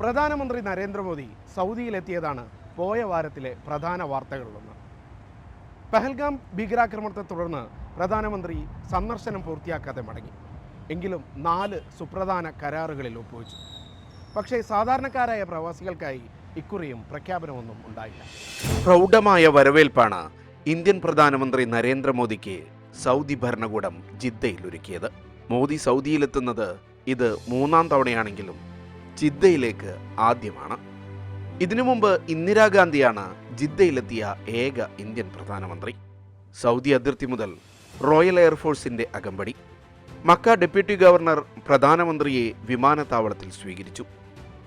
പ്രധാനമന്ത്രി നരേന്ദ്രമോദി സൗദിയിലെത്തിയതാണ് പോയ വാരത്തിലെ പ്രധാന വാർത്തകളിലൊന്ന്. പെഹൽഗാം ഭീകരാക്രമണത്തെ തുടർന്ന് പ്രധാനമന്ത്രി സന്ദർശനം പൂർത്തിയാക്കാതെ മടങ്ങി. എങ്കിലും നാല് സുപ്രധാന കരാറുകളിൽ ഒപ്പുവെച്ചു. പക്ഷേ സാധാരണക്കാരായ പ്രവാസികൾക്കായി ഇക്കുറിയും പ്രഖ്യാപനമൊന്നും ഉണ്ടായില്ല. പ്രൗഢമായ വരവേൽപ്പാണ് ഇന്ത്യൻ പ്രധാനമന്ത്രി നരേന്ദ്രമോദിക്ക് സൗദി ഭരണകൂടം ജിദ്ദയിൽ ഒരുക്കിയത്. മോദി സൗദിയിലെത്തുന്നത് ഇത് മൂന്നാം തവണയാണെങ്കിലും ജിദ്ദയിലേക്ക് ആദ്യമാണ്. ഇതിനു മുമ്പ് ഇന്ദിരാഗാന്ധിയാണ് ജിദ്ദയിലെത്തിയ ഏക ഇന്ത്യൻ പ്രധാനമന്ത്രി. സൗദി അതിർത്തി മുതൽ റോയൽ എയർഫോഴ്സിന്റെ അകമ്പടി. മക്ക ഡെപ്യൂട്ടി ഗവർണർ പ്രധാനമന്ത്രിയെ വിമാനത്താവളത്തിൽ സ്വീകരിച്ചു.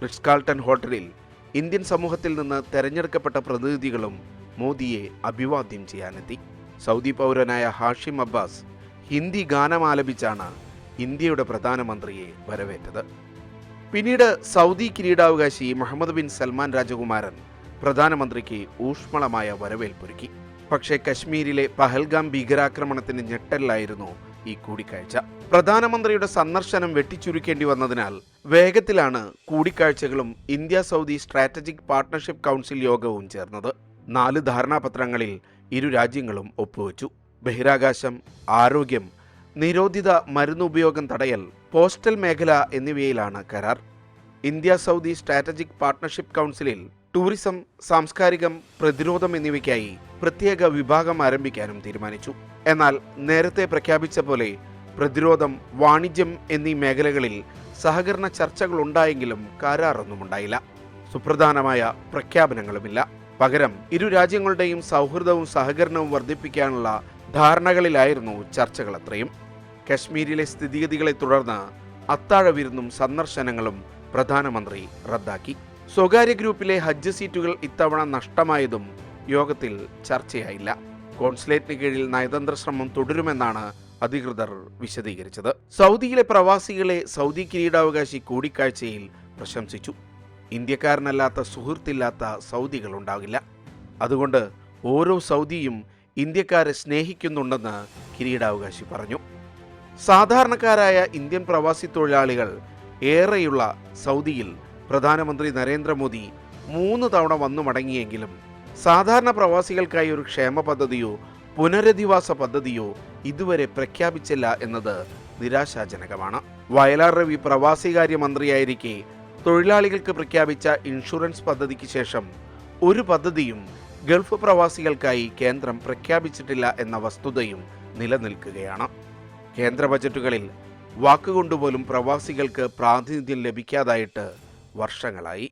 റിറ്റ്സ് കാൾട്ടൺ ഹോട്ടലിൽ ഇന്ത്യൻ സമൂഹത്തിൽ നിന്ന് തെരഞ്ഞെടുക്കപ്പെട്ട പ്രതിനിധികളും മോദിയെ അഭിവാദ്യം ചെയ്യാനെത്തി. സൗദി പൗരനായ ഹാഷിം അബ്ബാസ് ഹിന്ദി ഗാനമാലപിച്ചാണ് ഇന്ത്യയുടെ പ്രധാനമന്ത്രിയെ വരവേറ്റത്. പിന്നീട് സൗദി കിരീടാവകാശി മുഹമ്മദ് ബിൻ സൽമാൻ രാജകുമാരൻ പ്രധാനമന്ത്രിക്ക് ഊഷ്മളമായ വരവേൽപ്പൊരുക്കി. പക്ഷേ കശ്മീരിലെ പഹൽഗാം ഭീകരാക്രമണത്തിന് ഞെട്ടലിലായിരുന്നു ഈ കൂടിക്കാഴ്ച. പ്രധാനമന്ത്രിയുടെ സന്ദർശനം വെട്ടിച്ചുരുക്കേണ്ടി വന്നതിനാൽ വേഗത്തിലാണ് കൂടിക്കാഴ്ചകളും India Saudi strategic partnership council യോഗവും ചേർന്നത്. നാല് ധാരണാപത്രങ്ങളിൽ ഇരു രാജ്യങ്ങളും ഒപ്പുവച്ചു. ബഹിരാകാശം ആരോഗ്യം നിരോധിത മരുന്നുപയോഗം തടയൽ പോസ്റ്റൽ മേഖല എന്നിവയിലാണ് കരാർ. ഇന്ത്യ സൗദി സ്ട്രാറ്റജിക് പാർട്ണർഷിപ്പ് കൗൺസിലിൽ ടൂറിസം സാംസ്കാരികം പ്രതിരോധം എന്നിവയ്ക്കായി പ്രത്യേക വിഭാഗം ആരംഭിക്കാനും തീരുമാനിച്ചു. എന്നാൽ നേരത്തെ പ്രഖ്യാപിച്ച പോലെ പ്രതിരോധം വാണിജ്യം എന്നീ മേഖലകളിൽ സഹകരണ ചർച്ചകൾ ഉണ്ടായെങ്കിലും കരാറൊന്നുമുണ്ടായില്ല. സുപ്രധാനമായ പ്രഖ്യാപനങ്ങളുമില്ല. പകരം ഇരു രാജ്യങ്ങളുടെയും സൗഹൃദവും സഹകരണവും വർദ്ധിപ്പിക്കാനുള്ള ധാരണകളിലായിരുന്നു ചർച്ചകൾ അത്രയും. കശ്മീരിലെ സ്ഥിതിഗതികളെ തുടർന്ന് അത്താഴ വിരുന്നും സന്ദർശനങ്ങളും പ്രധാനമന്ത്രി റദ്ദാക്കി. സ്വകാര്യ ഗ്രൂപ്പിലെ ഹജ്ജ് സീറ്റുകൾ ഇത്തവണ നഷ്ടമായതും യോഗത്തിൽ ചർച്ചയായില്ല. കോൺസുലേറ്റിന് കീഴിൽ നയതന്ത്ര ശ്രമം തുടരുമെന്നാണ് അധികൃതർ വിശദീകരിച്ചത്. സൗദിയിലെ പ്രവാസികളെ സൗദി കിരീടാവകാശി കൂടിക്കാഴ്ചയിൽ പ്രശംസിച്ചു. ഇന്ത്യക്കാരനല്ലാത്ത സുഹൃത്തില്ലാത്ത സൗദികൾ ഉണ്ടാകില്ല അതുകൊണ്ട് ഓരോ സൗദിയും ഇന്ത്യക്കാരെ സ്നേഹിക്കുന്നുണ്ടെന്ന് കിരീടാവകാശി പറഞ്ഞു. സാധാരണക്കാരായ ഇന്ത്യൻ പ്രവാസി തൊഴിലാളികൾ ഏറെയുള്ള സൗദിയിൽ പ്രധാനമന്ത്രി നരേന്ദ്രമോദി മൂന്ന് തവണ വന്നു മടങ്ങിയെങ്കിലും സാധാരണ പ്രവാസികൾക്കായി ഒരു ക്ഷേമ പദ്ധതിയോ പുനരധിവാസ പദ്ധതിയോ ഇതുവരെ പ്രഖ്യാപിച്ചില്ല എന്നത് നിരാശാജനകമാണ്. വയലാർ രവി പ്രവാസികാര്യ മന്ത്രിയായിരിക്കെ തൊഴിലാളികൾക്ക് പ്രഖ്യാപിച്ച ഇൻഷുറൻസ് പദ്ധതിക്ക് ശേഷം ഒരു പദ്ധതിയും ഗൾഫ് പ്രവാസികൾക്കായി കേന്ദ്രം പ്രഖ്യാപിച്ചിട്ടില്ല എന്ന വസ്തുതയും നിലനിൽക്കുകയാണ്. കേന്ദ്ര ബജറ്റുകളിൽ വാക്കുകൊണ്ടുപോലും പ്രവാസികൾക്ക് പ്രാതിനിധ്യം ലഭിക്കാതായിട്ട് വർഷങ്ങളായി.